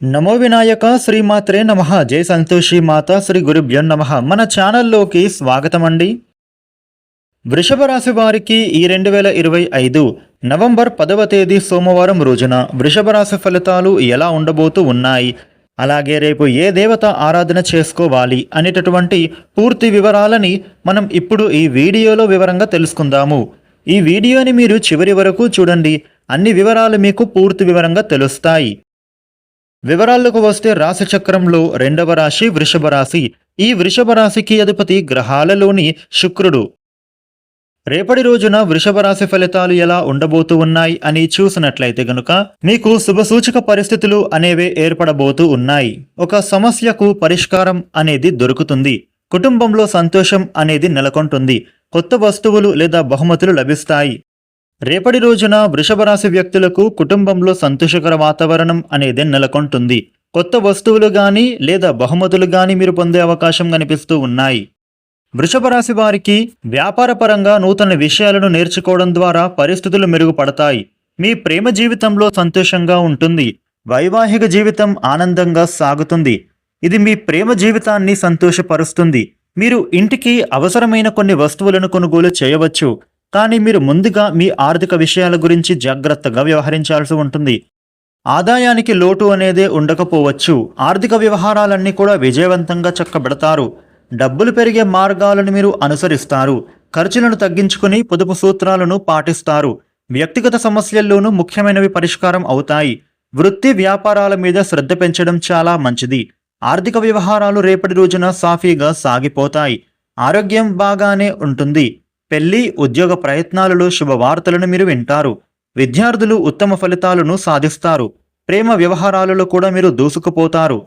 నమో వినాయక శ్రీమాత్రే నమ. జై సంతోషి మాత శ్రీ గురుభ్యో నమ. మన ఛానల్లోకి స్వాగతం అండి వృషభ రాశి వారికి ఈ రెండు వేల ఇరవై ఐదు నవంబర్ పదవ తేదీ సోమవారం రోజున వృషభ రాశి ఫలితాలు ఎలా ఉండబోతూ ఉన్నాయి? అలాగే రేపు ఏ దేవత ఆరాధన చేసుకోవాలి అనేటటువంటి పూర్తి వివరాలని మనం ఇప్పుడు ఈ వీడియోలో వివరంగా తెలుసుకుందాము. ఈ వీడియోని మీరు చివరి వరకు చూడండి. అన్ని వివరాలు మీకు పూర్తి వివరంగా తెలుస్తాయి. వివరాల్లోకి వస్తే రాశి చక్రంలో రెండవ రాశి వృషభ రాశి. ఈ వృషభ రాశికి అధిపతి గ్రహాలలోని శుక్రుడు. రేపటి రోజున వృషభ రాశి ఫలితాలు ఎలా ఉండబోతూ ఉన్నాయి అని చూసినట్లయితే గనుక మీకు శుభసూచక పరిస్థితులు అనేవే ఏర్పడబోతూ ఉన్నాయి. ఒక సమస్యకు పరిష్కారం అనేది దొరుకుతుంది. కుటుంబంలో సంతోషం అనేది నెలకొంటుంది. కొత్త వస్తువులు లేదా బహుమతులు లభిస్తాయి. రేపటి రోజున వృషభ రాశి వ్యక్తులకు కుటుంబంలో సంతోషకర వాతావరణం అనేది నెలకొంటుంది. కొత్త వస్తువులు గాని లేదా బహుమతులు గాని మీరు పొందే అవకాశం కనిపిస్తూ ఉన్నాయి. వృషభ రాశి వారికి వ్యాపారపరంగా నూతన విషయాలను నేర్చుకోవడం ద్వారా పరిస్థితులు మెరుగుపడతాయి. మీ ప్రేమ జీవితంలో సంతోషంగా ఉంటుంది. వైవాహిక జీవితం ఆనందంగా సాగుతుంది. ఇది మీ ప్రేమ జీవితాన్ని సంతోషపరుస్తుంది. మీరు ఇంటికి అవసరమైన కొన్ని వస్తువులను కొనుగోలు చేయవచ్చు. కానీ మీరు ముందుగా మీ ఆర్థిక విషయాల గురించి జాగ్రత్తగా వ్యవహరించాల్సి ఉంటుంది. ఆదాయానికి లోటు అనేదే ఉండకపోవచ్చు. ఆర్థిక వ్యవహారాలన్నీ కూడా విజయవంతంగా చక్కబెడతారు. డబ్బులు పెరిగే మార్గాలను మీరు అనుసరిస్తారు. ఖర్చులను తగ్గించుకుని పొదుపు సూత్రాలను పాటిస్తారు. వ్యక్తిగత సమస్యల్లోనూ ముఖ్యమైనవి పరిష్కారం అవుతాయి. వృత్తి వ్యాపారాల మీద శ్రద్ధ పెంచడం చాలా మంచిది. ఆర్థిక వ్యవహారాలు రేపటి రోజున సాఫీగా సాగిపోతాయి. ఆరోగ్యం బాగానే ఉంటుంది. పెళ్ళి ఉద్యోగ ప్రయత్నాలలో శుభవార్తలను మీరు వింటారు. విద్యార్థులు ఉత్తమ ఫలితాలను సాధిస్తారు. ప్రేమ వ్యవహారాలలో కూడా మీరు దూసుకుపోతారు.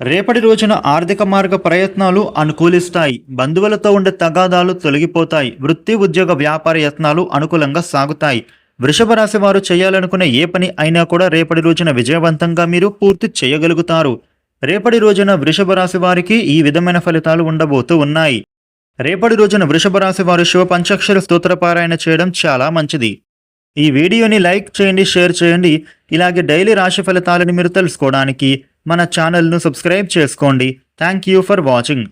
రేపటి రోజున ఆర్థిక మార్గ ప్రయత్నాలు అనుకూలిస్తాయి. బంధువులతో ఉండే తగాదాలు తొలగిపోతాయి. వృత్తి ఉద్యోగ వ్యాపార యత్నాలు అనుకూలంగా సాగుతాయి. వృషభ రాశి వారు చేయాలనుకునే ఏ పని అయినా కూడా రేపటి రోజున విజయవంతంగా మీరు పూర్తి చేయగలుగుతారు. రేపటి రోజున వృషభ రాశి వారికి ఈ విధమైన ఫలితాలు ఉండబోతూ ఉన్నాయి. రేపటి రోజున వృషభ రాశి వారు శివ పంచాక్షర స్తోత్ర పారాయణ చేయడం చాలా మంచిది. ఈ వీడియోని లైక్ చేయండి షేర్ చేయండి. ఇలాగే డైలీ రాశి ఫలితాలను మీరు తెలుసుకోవడానికి మన ఛానల్ను సబ్స్క్రైబ్ చేసుకోండి. Thank you for watching.